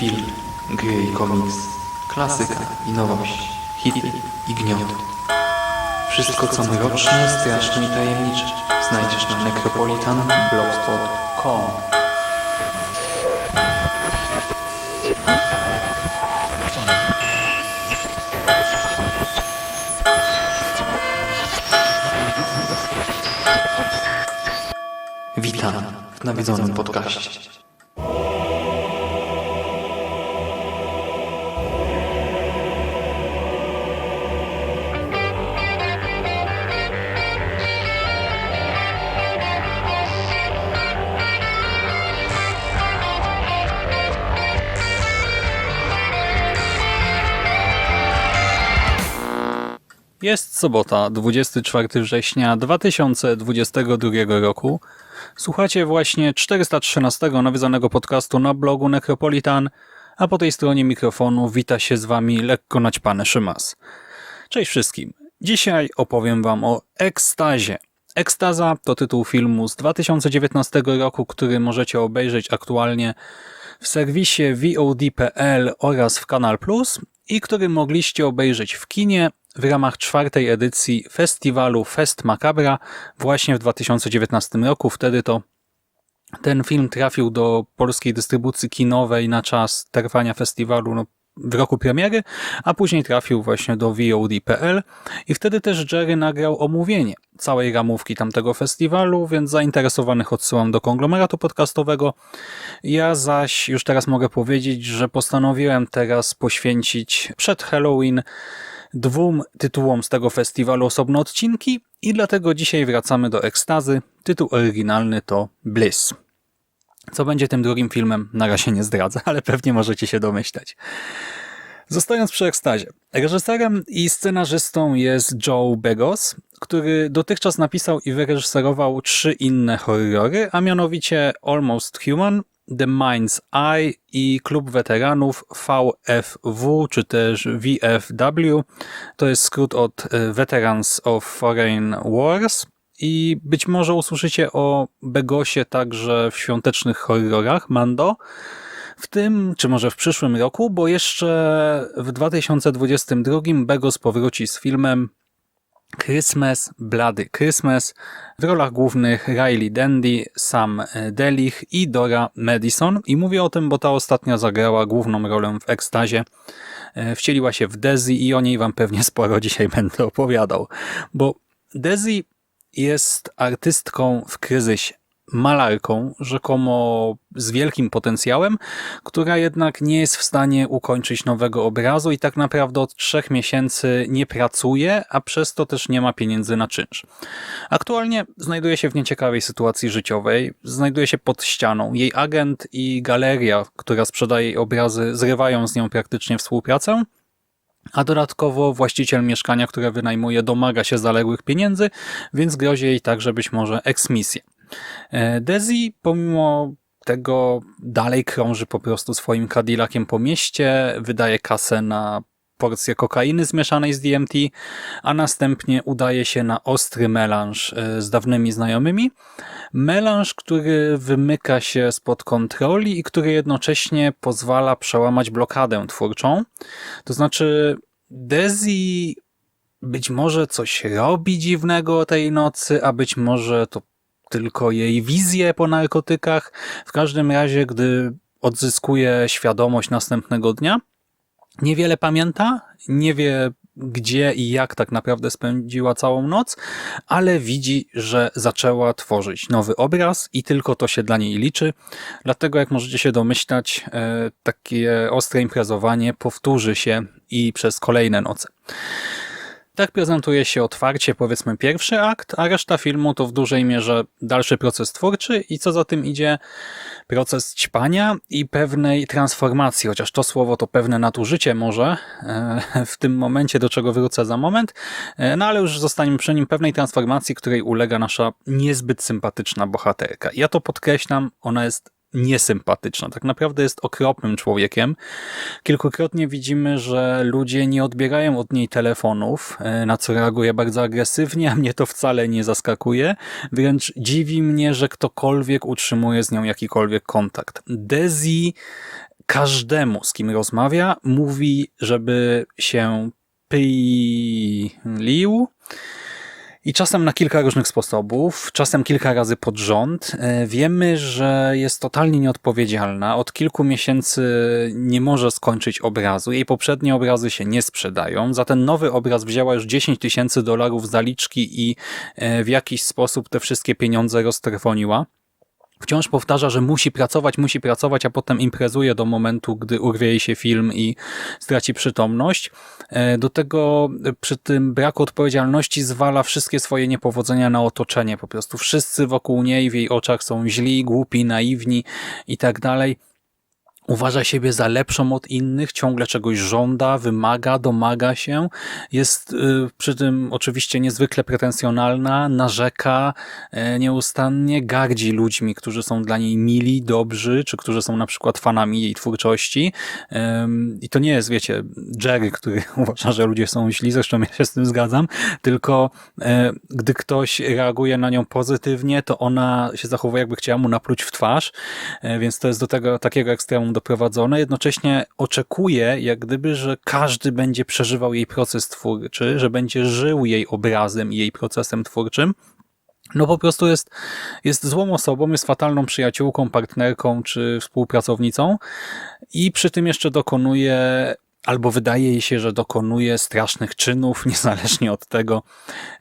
film, gry i komiks, klasyka i nowość, hity i gnioty. Wszystko co mroczne, straszne i tajemnicze znajdziesz na necropolitanblogspot.com Witam w nawiedzonym podcaście. Jest sobota, 24 września 2022 roku. Słuchacie właśnie 413 nawiązanego podcastu na blogu Necropolitan, a po tej stronie mikrofonu wita się z wami lekko naćpany Szymas. Cześć wszystkim. Dzisiaj opowiem wam o ekstazie. Ekstaza to tytuł filmu z 2019 roku, który możecie obejrzeć aktualnie w serwisie VOD.pl oraz w Kanal Plus i który mogliście obejrzeć w kinie w ramach czwartej edycji festiwalu Fest Macabra właśnie w 2019 roku. Wtedy to ten film trafił do polskiej dystrybucji kinowej na czas trwania festiwalu no, w roku premiery, a później trafił właśnie do VOD.pl i wtedy też Jerry nagrał omówienie całej ramówki tamtego festiwalu, więc zainteresowanych odsyłam do konglomeratu podcastowego. Ja zaś już teraz mogę powiedzieć, że postanowiłem teraz poświęcić przed Halloween dwóm tytułom z tego festiwalu osobne odcinki i dlatego dzisiaj wracamy do ekstazy. Tytuł oryginalny to Bliss. Co będzie tym drugim filmem, na razie nie zdradzę, ale pewnie możecie się domyślać. Zostając przy ekstazie. Reżyserem i scenarzystą jest Joe Begos, który dotychczas napisał i wyreżyserował trzy inne horrory, a mianowicie Almost Human, The Mind's Eye i Klub Weteranów VFW, czy też VFW. To jest skrót od e, Veterans of Foreign Wars. I być może usłyszycie o Begosie także w świątecznych horrorach Mando, w tym, czy może w przyszłym roku, bo jeszcze w 2022 Begos powróci z filmem Christmas, Blady Christmas w rolach głównych Riley Dandy, Sam Delich i Dora Madison. I mówię o tym, bo ta ostatnia zagrała główną rolę w ekstazie. E, Wcieliła się w Desi i o niej wam pewnie sporo dzisiaj będę opowiadał. Bo Desi jest artystką w kryzysie, malarką, rzekomo z wielkim potencjałem, która jednak nie jest w stanie ukończyć nowego obrazu i tak naprawdę od trzech miesięcy nie pracuje, a przez to też nie ma pieniędzy na czynsz. Aktualnie znajduje się w nieciekawej sytuacji życiowej, znajduje się pod ścianą. Jej agent i galeria, która sprzedaje jej obrazy, zrywają z nią praktycznie współpracę, a dodatkowo właściciel mieszkania, które wynajmuje, domaga się zaległych pieniędzy, więc grozi jej także być może eksmisja. E, Desi pomimo tego dalej krąży po prostu swoim Cadillaciem po mieście, wydaje kasę na porcję kokainy zmieszanej z DMT, a następnie udaje się na ostry melanż e, z dawnymi znajomymi. Melanż, który wymyka się spod kontroli i który jednocześnie pozwala przełamać blokadę twórczą. To znaczy Desi być może coś robi dziwnego tej nocy, a być może to tylko jej wizje po narkotykach. W każdym razie, gdy odzyskuje świadomość następnego dnia, niewiele pamięta, nie wie gdzie i jak tak naprawdę spędziła całą noc, ale widzi, że zaczęła tworzyć nowy obraz i tylko to się dla niej liczy. Dlatego, jak możecie się domyślać, e, takie ostre imprezowanie powtórzy się i przez kolejne noce. Tak prezentuje się otwarcie, powiedzmy, pierwszy akt, a reszta filmu to w dużej mierze dalszy proces twórczy i co za tym idzie, proces ćpania i pewnej transformacji, chociaż to słowo to pewne nadużycie może e, w tym momencie, do czego wrócę za moment, e, no ale już zostaniemy przy nim pewnej transformacji, której ulega nasza niezbyt sympatyczna bohaterka. Ja to podkreślam, ona jest niesympatyczna. Tak naprawdę jest okropnym człowiekiem. Kilkukrotnie widzimy, że ludzie nie odbierają od niej telefonów, e, na co reaguje bardzo agresywnie, a mnie to wcale nie zaskakuje. Wręcz dziwi mnie, że ktokolwiek utrzymuje z nią jakikolwiek kontakt. Dezi każdemu, z kim rozmawia, mówi, żeby się pylił i czasem na kilka różnych sposobów, czasem kilka razy pod rząd. E, Wiemy, że jest totalnie nieodpowiedzialna. Od kilku miesięcy nie może skończyć obrazu. Jej poprzednie obrazy się nie sprzedają. Za ten nowy obraz wzięła już 10 tysięcy dolarów zaliczki i e, w jakiś sposób te wszystkie pieniądze roztrwoniła. Wciąż powtarza, że musi pracować, musi pracować, a potem imprezuje do momentu, gdy urwie jej się film i straci przytomność. E, Do tego e, przy tym braku odpowiedzialności zwala wszystkie swoje niepowodzenia na otoczenie. Po prostu wszyscy wokół niej w jej oczach są źli, głupi, naiwni i tak dalej. Uważa siebie za lepszą od innych, ciągle czegoś żąda, wymaga, domaga się. Jest y, przy tym oczywiście niezwykle pretensjonalna, narzeka e, nieustannie, gardzi ludźmi, którzy są dla niej mili, dobrzy, czy którzy są na przykład fanami jej twórczości. I to nie jest, wiecie, Jerry, który uważa, że ludzie są źli, zresztą ja się z tym zgadzam, tylko e, gdy ktoś reaguje na nią pozytywnie, to ona się zachowuje, jakby chciała mu napluć w twarz, E, więc to jest do tego takiego ekstremum doprowadzone. Jednocześnie oczekuje, jak gdyby, że każdy będzie przeżywał jej proces twórczy, że będzie żył jej obrazem i jej procesem twórczym. No po prostu jest, jest złą osobą, jest fatalną przyjaciółką, partnerką czy współpracownicą i przy tym jeszcze dokonuje albo wydaje jej się, że dokonuje strasznych czynów, niezależnie od tego,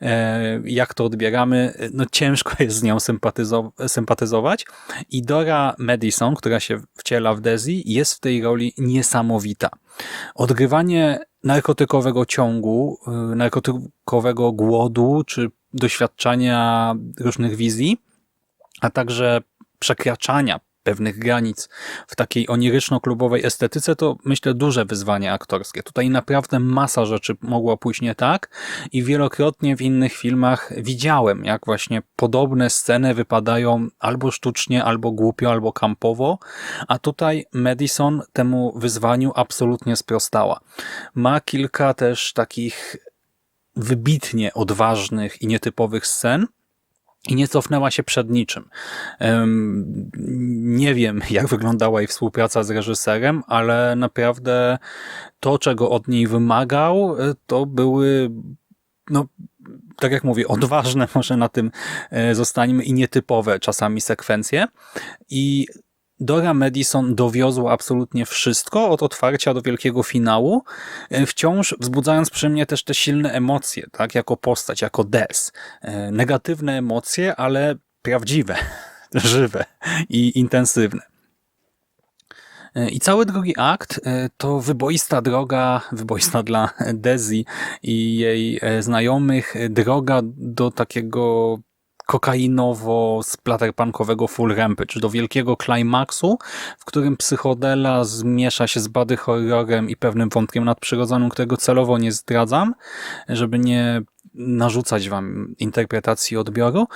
e, jak to odbieramy. No ciężko jest z nią sympatyzo- sympatyzować. I Dora Madison, która się wciela w Desi, jest w tej roli niesamowita. Odgrywanie narkotykowego ciągu, y, narkotykowego głodu, czy doświadczania różnych wizji, a także przekraczania pewnych granic w takiej oniryczno-klubowej estetyce, to myślę duże wyzwanie aktorskie. Tutaj naprawdę masa rzeczy mogła pójść nie tak i wielokrotnie w innych filmach widziałem, jak właśnie podobne sceny wypadają albo sztucznie, albo głupio, albo kampowo, a tutaj Madison temu wyzwaniu absolutnie sprostała. Ma kilka też takich wybitnie odważnych i nietypowych scen, i nie cofnęła się przed niczym. Nie wiem, jak wyglądała jej współpraca z reżyserem, ale naprawdę to, czego od niej wymagał, e, to były, no, tak jak mówię, odważne, może na tym e, zostańmy, i nietypowe czasami sekwencje. I Dora Madison dowiozła absolutnie wszystko od otwarcia do wielkiego finału, e, wciąż wzbudzając przy mnie też te silne emocje, tak, jako postać, jako Des. E, Negatywne emocje, ale prawdziwe, żywe i intensywne. E, I cały drugi akt to wyboista droga, wyboista dla Dezi i jej znajomych, droga do takiego kokainowo-splaterpunkowego full rampage, do wielkiego klimaksu, w którym psychodela zmiesza się z body horrorem i pewnym wątkiem nadprzyrodzonym, którego celowo nie zdradzam, żeby nie narzucać wam interpretacji odbioru.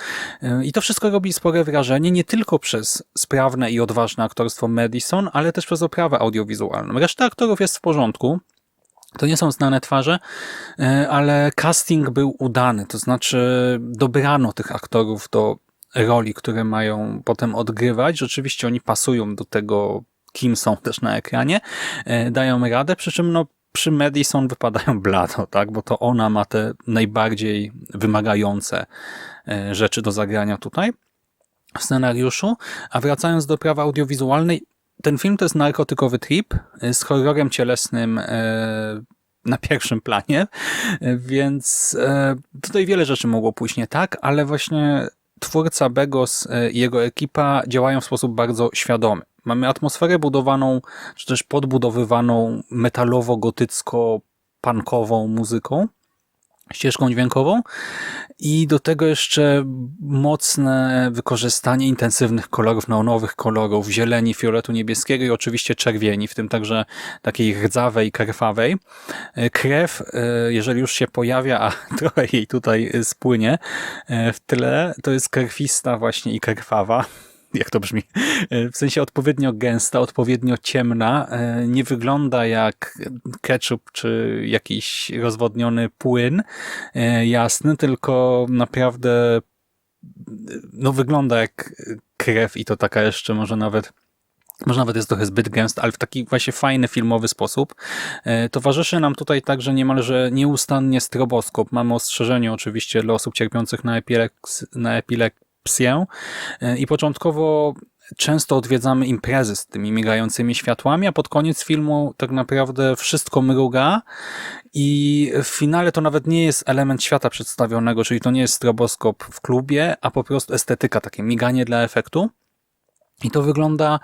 I to wszystko robi spore wrażenie, nie tylko przez sprawne i odważne aktorstwo Madison, ale też przez oprawę audiowizualną. Reszta aktorów jest w porządku, to nie są znane twarze, e, ale casting był udany, to znaczy dobrano tych aktorów do roli, które mają potem odgrywać. Rzeczywiście oni pasują do tego, kim są też na ekranie, e, dają radę, przy czym no, przy Madison wypadają blado, tak? bo to ona ma te najbardziej wymagające e, rzeczy do zagrania tutaj w scenariuszu. A wracając do prawa audiowizualnej, ten film to jest narkotykowy trip e, z horrorem cielesnym e, na pierwszym planie, e, więc tutaj wiele rzeczy mogło pójść nie tak, ale właśnie twórca Begos i jego ekipa działają w sposób bardzo świadomy. Mamy atmosferę budowaną, czy też podbudowywaną metalowo-gotycko-punkową muzyką, ścieżką dźwiękową i do tego jeszcze mocne wykorzystanie intensywnych kolorów, neonowych kolorów, zieleni, fioletu niebieskiego i oczywiście czerwieni, w tym także takiej rdzawej, krwawej. E, Krew, e, jeżeli już się pojawia, a trochę jej tutaj spłynie e, w tle, to jest krwista właśnie i krwawa. jak to brzmi, E, w sensie odpowiednio gęsta, odpowiednio ciemna, e, nie wygląda jak ketchup czy jakiś rozwodniony płyn e, jasny, tylko naprawdę no wygląda jak krew i to taka jeszcze może nawet może nawet jest trochę zbyt gęsta, ale w taki właśnie fajny filmowy sposób. Towarzyszy nam tutaj także niemalże nieustannie stroboskop. Mamy ostrzeżenie oczywiście dla osób cierpiących na, epileks, na epilepsję E, i początkowo często odwiedzamy imprezy z tymi migającymi światłami, a pod koniec filmu tak naprawdę wszystko mruga i w finale to nawet nie jest element świata przedstawionego, czyli to nie jest stroboskop w klubie, a po prostu estetyka, takie miganie dla efektu. I to wygląda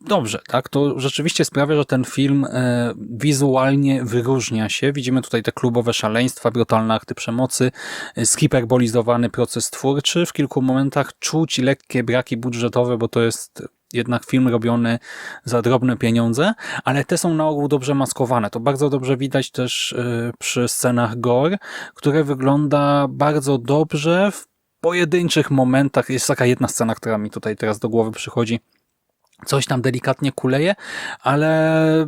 dobrze, tak? To rzeczywiście sprawia, że ten film e, wizualnie wyróżnia się. Widzimy tutaj te klubowe szaleństwa, brutalne akty przemocy, e, zhiperbolizowany proces twórczy. W kilku momentach czuć lekkie braki budżetowe, bo to jest jednak film robiony za drobne pieniądze, ale te są na ogół dobrze maskowane. To bardzo dobrze widać też e, przy scenach gore, które wygląda bardzo dobrze w pojedynczych momentach. Jest taka jedna scena, która mi tutaj teraz do głowy przychodzi, coś tam delikatnie kuleje, ale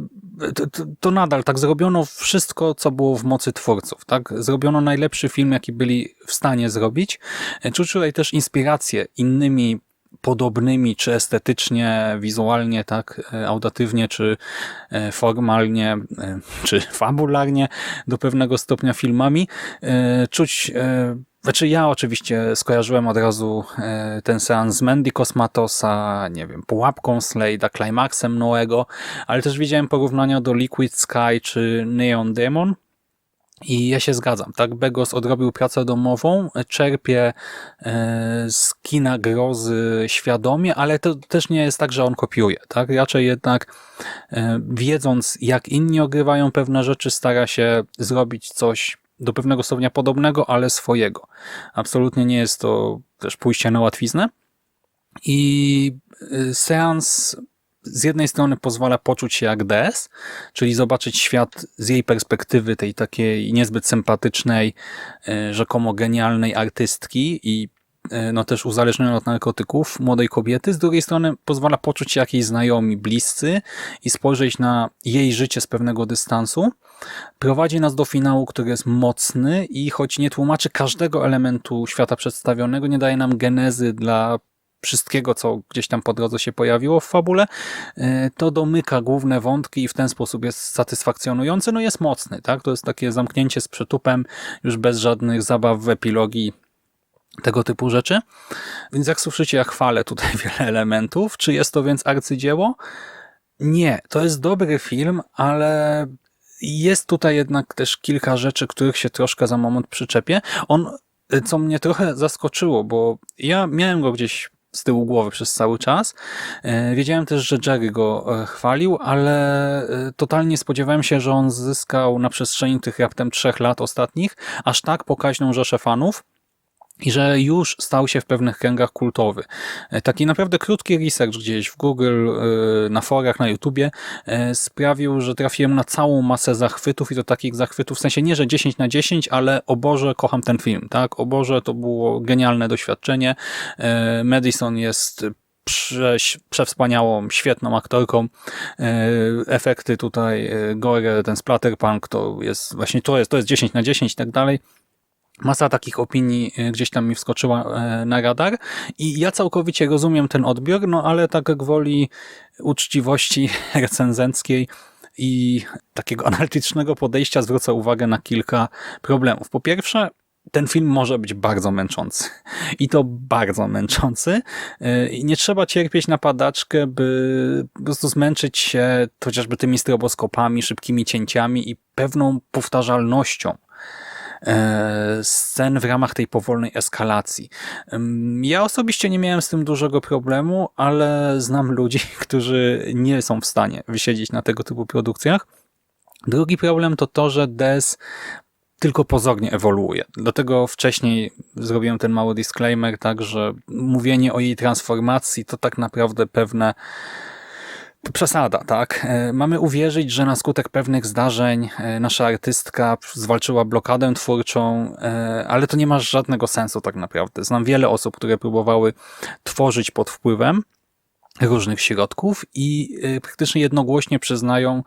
to, to, nadal tak zrobiono wszystko, co było w mocy twórców. Tak? Zrobiono najlepszy film, jaki byli w stanie zrobić. Czuć tutaj też inspirację innymi podobnymi, czy estetycznie, wizualnie, tak, audatywnie, czy formalnie, czy fabularnie do pewnego stopnia filmami. Czuć znaczy ja oczywiście skojarzyłem od razu e, ten seans z Mandy Cosmatosa, nie wiem, Pułapką Slade'a, Climaxem Noego, ale też widziałem porównania do Liquid Sky czy Neon Demon i ja się zgadzam, tak? Begos odrobił pracę domową, czerpie e, z kina grozy świadomie, ale to też nie jest tak, że on kopiuje, tak? Raczej jednak e, wiedząc jak inni ogrywają pewne rzeczy stara się zrobić coś do pewnego stopnia podobnego, ale swojego. Absolutnie nie jest to też pójście na łatwiznę. I y, seans z jednej strony pozwala poczuć się jak DS, czyli zobaczyć świat z jej perspektywy, tej takiej niezbyt sympatycznej, y, rzekomo genialnej artystki i y, no też uzależnionej od narkotyków młodej kobiety. Z drugiej strony pozwala poczuć się jakiejś znajomi, bliscy i spojrzeć na jej życie z pewnego dystansu prowadzi nas do finału, który jest mocny i choć nie tłumaczy każdego elementu świata przedstawionego, nie daje nam genezy dla wszystkiego, co gdzieś tam po drodze się pojawiło w fabule, e, to domyka główne wątki i w ten sposób jest satysfakcjonujący. No jest mocny, tak? To jest takie zamknięcie z przytupem, już bez żadnych zabaw w epilogii tego typu rzeczy. Więc jak słyszycie, ja chwalę tutaj wiele elementów. Czy jest to więc arcydzieło? Nie, to jest dobry film, ale jest tutaj jednak też kilka rzeczy, których się troszkę za moment przyczepię. On, co mnie trochę zaskoczyło, bo ja miałem go gdzieś z tyłu głowy przez cały czas. E, wiedziałem też, że Jerry go e, chwalił, ale e, totalnie spodziewałem się, że on zyskał na przestrzeni tych raptem trzech lat ostatnich aż tak pokaźną rzeszę fanów, i że już stał się w pewnych kręgach kultowy. E, taki naprawdę krótki research gdzieś w Google, e, na forach, na YouTubie e, sprawił, że trafiłem na całą masę zachwytów i to takich zachwytów, w sensie nie, że 10 na 10, ale o Boże, kocham ten film, tak? O Boże, to było genialne doświadczenie. Madison jest prze, przewspaniałą, świetną aktorką. Efekty tutaj, gore, ten splatterpunk to jest właśnie, to jest, to jest 10 na 10 i tak dalej. Masa takich opinii e, gdzieś tam mi wskoczyła e, na radar i ja całkowicie rozumiem ten odbiór, no ale tak gwoli uczciwości recenzenckiej i takiego analitycznego podejścia zwrócę uwagę na kilka problemów. Po pierwsze, ten film może być bardzo męczący. I to bardzo męczący. E, I nie trzeba cierpieć na padaczkę, by po prostu zmęczyć się chociażby tymi stroboskopami, szybkimi cięciami i pewną powtarzalnością scen w ramach tej powolnej eskalacji. Ja osobiście nie miałem z tym dużego problemu, ale znam ludzi, którzy nie są w stanie wysiedzieć na tego typu produkcjach. Drugi problem to to, że Des tylko pozornie ewoluuje. Dlatego wcześniej zrobiłem ten mały disclaimer, tak, że mówienie o jej transformacji to tak naprawdę pewne przesada, tak? E, mamy uwierzyć, że na skutek pewnych zdarzeń e, nasza artystka zwalczyła blokadę twórczą, e, ale to nie ma żadnego sensu tak naprawdę. Znam wiele osób, które próbowały tworzyć pod wpływem różnych środków i praktycznie jednogłośnie przyznają,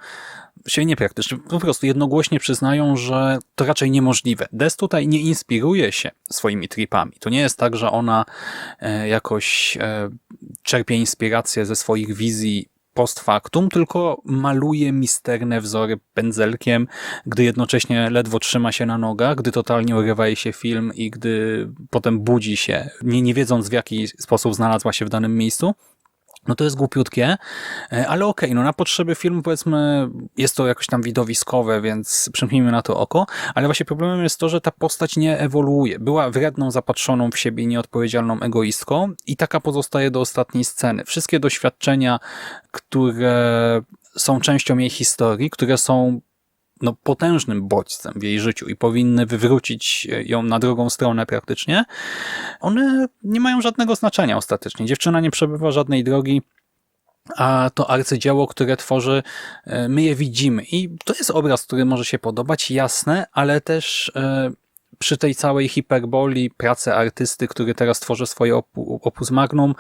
się nie praktycznie, po prostu jednogłośnie przyznają, że to raczej niemożliwe. Des tutaj nie inspiruje się swoimi tripami. To nie jest tak, że ona jakoś czerpie inspirację ze swoich wizji post factum, tylko maluje misterne wzory pędzelkiem, gdy jednocześnie ledwo trzyma się na nogach, gdy totalnie urywa jej się film i gdy potem budzi się, nie, nie wiedząc w jaki sposób znalazła się w danym miejscu. No to jest głupiutkie, e, ale okej, no na potrzeby filmu powiedzmy jest to jakoś tam widowiskowe, więc przymknijmy na to oko, ale właśnie problemem jest to, że ta postać nie ewoluuje. Była wredną, zapatrzoną w siebie, nieodpowiedzialną egoistką i taka pozostaje do ostatniej sceny. Wszystkie doświadczenia, które są częścią jej historii, które są no, potężnym bodźcem w jej życiu i powinny wywrócić ją na drugą stronę praktycznie, one nie mają żadnego znaczenia ostatecznie. Dziewczyna nie przebywa żadnej drogi, a to arcydzieło, które tworzy, e, my je widzimy. I to jest obraz, który może się podobać, jasne, ale też e, przy tej całej hiperboli pracy artysty, który teraz tworzy swoje opu- opus magnum,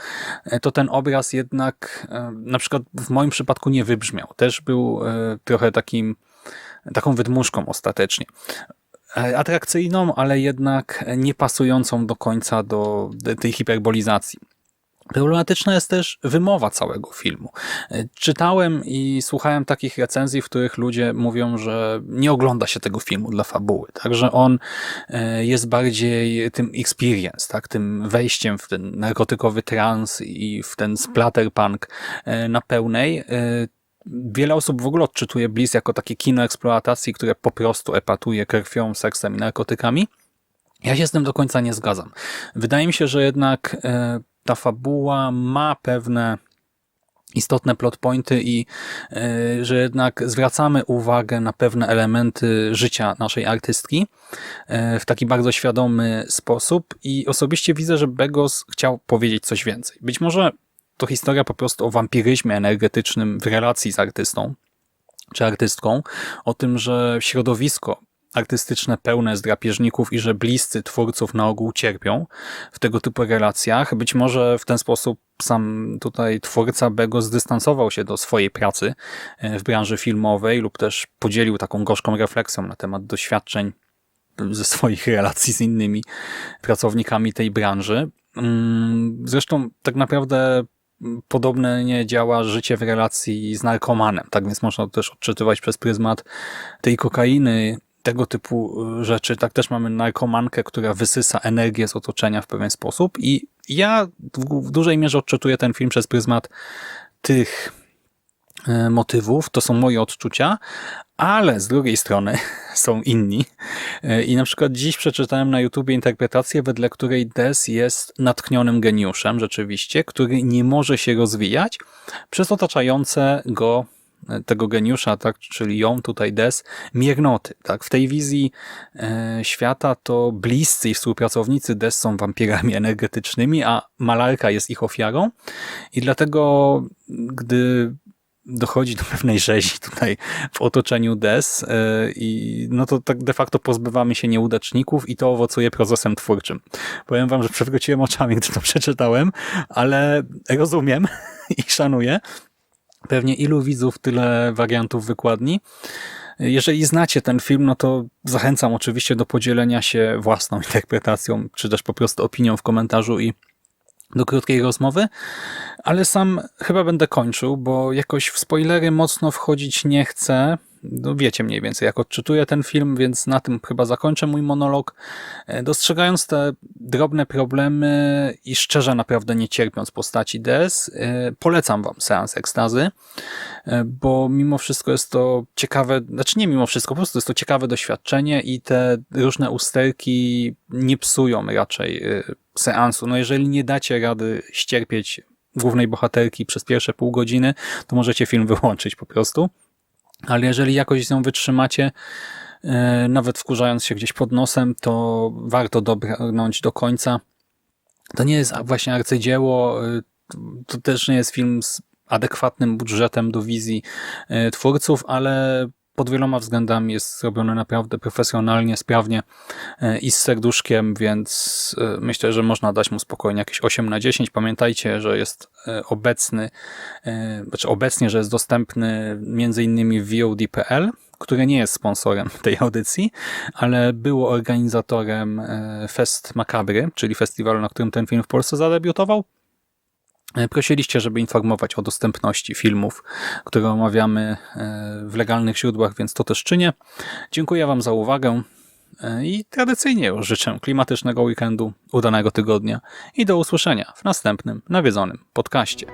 e, to ten obraz jednak na przykład w moim przypadku nie wybrzmiał. Też był trochę takim taką wydmuszką ostatecznie. E, atrakcyjną, ale jednak nie pasującą do końca do tej hiperbolizacji. Problematyczna jest też wymowa całego filmu. E, czytałem i słuchałem takich recenzji, w których ludzie mówią, że nie ogląda się tego filmu dla fabuły, także on e, jest bardziej tym experience, tak, tym wejściem w ten narkotykowy trans i w ten splatterpunk na pełnej wiele osób w ogóle odczytuje Bliss jako takie kino eksploatacji, które po prostu epatuje krwią, seksem i narkotykami. Ja się z tym do końca nie zgadzam. Wydaje mi się, że jednak e, ta fabuła ma pewne istotne plot pointy i e, że jednak zwracamy uwagę na pewne elementy życia naszej artystki e, w taki bardzo świadomy sposób i osobiście widzę, że Begos chciał powiedzieć coś więcej. Być może to historia po prostu o wampiryzmie energetycznym w relacji z artystą czy artystką, o tym, że środowisko artystyczne pełne drapieżników i że bliscy twórców na ogół cierpią w tego typu relacjach. Być może w ten sposób sam tutaj twórca Bego zdystansował się do swojej pracy e, w branży filmowej lub też podzielił taką gorzką refleksją na temat doświadczeń ze swoich relacji z innymi pracownikami tej branży. Mm, zresztą tak naprawdę podobne nie działa życie w relacji z narkomanem. Tak więc można to też odczytywać przez pryzmat tej kokainy, tego typu y, rzeczy. Tak też mamy narkomankę, która wysysa energię z otoczenia w pewien sposób i ja w dużej mierze odczytuję ten film przez pryzmat tych motywów, to są moje odczucia, ale z drugiej strony są inni. E, I na przykład dziś przeczytałem na YouTubie interpretację, wedle której Des jest natknionym geniuszem rzeczywiście, który nie może się rozwijać przez otaczające go e, tego geniusza, tak, czyli ją tutaj Des, miernoty. Tak. W tej wizji e, świata to bliscy i współpracownicy Des są wampirami energetycznymi, a malarka jest ich ofiarą i dlatego gdy dochodzi do pewnej rzezi tutaj w otoczeniu DES e, i no to tak de facto pozbywamy się nieudaczników i to owocuje procesem twórczym. Powiem wam, że przewróciłem oczami, gdy to przeczytałem, ale rozumiem i szanuję. Pewnie ilu widzów, tyle wariantów wykładni. Jeżeli znacie ten film, no to zachęcam oczywiście do podzielenia się własną interpretacją, czy też po prostu opinią w komentarzu i do krótkiej rozmowy, ale sam chyba będę kończył, bo jakoś w spoilery mocno wchodzić nie chcę. No wiecie mniej więcej, jak odczytuję ten film, więc na tym chyba zakończę mój monolog. E, dostrzegając te drobne problemy i szczerze naprawdę nie cierpiąc postaci Des, e, polecam wam seans ekstazy, e, bo mimo wszystko jest to ciekawe, znaczy nie mimo wszystko, po prostu jest to ciekawe doświadczenie i te różne usterki nie psują raczej seansu. No jeżeli nie dacie rady ścierpieć głównej bohaterki przez pierwsze pół godziny, to możecie film wyłączyć po prostu. Ale jeżeli jakoś z nią wytrzymacie, e, nawet wkurzając się gdzieś pod nosem, to warto dobrnąć do końca. To nie jest właśnie arcydzieło, e, to też nie jest film z adekwatnym budżetem do wizji e, twórców, ale pod wieloma względami jest zrobiony naprawdę profesjonalnie, sprawnie e, i z serduszkiem, więc e, myślę, że można dać mu spokojnie jakieś 8 na 10. Pamiętajcie, że jest e, obecny, znaczy obecnie, że jest dostępny innymi w VOD.pl, które nie jest sponsorem tej audycji, ale było organizatorem Fest Makabry, czyli festiwalu, na którym ten film w Polsce zadebiutował. E, Prosiliście, żeby informować o dostępności filmów, które omawiamy e, w legalnych źródłach, więc to też czynię. Dziękuję Wam za uwagę e, i tradycyjnie już życzę klimatycznego weekendu, udanego tygodnia i do usłyszenia w następnym nawiedzonym podcaście.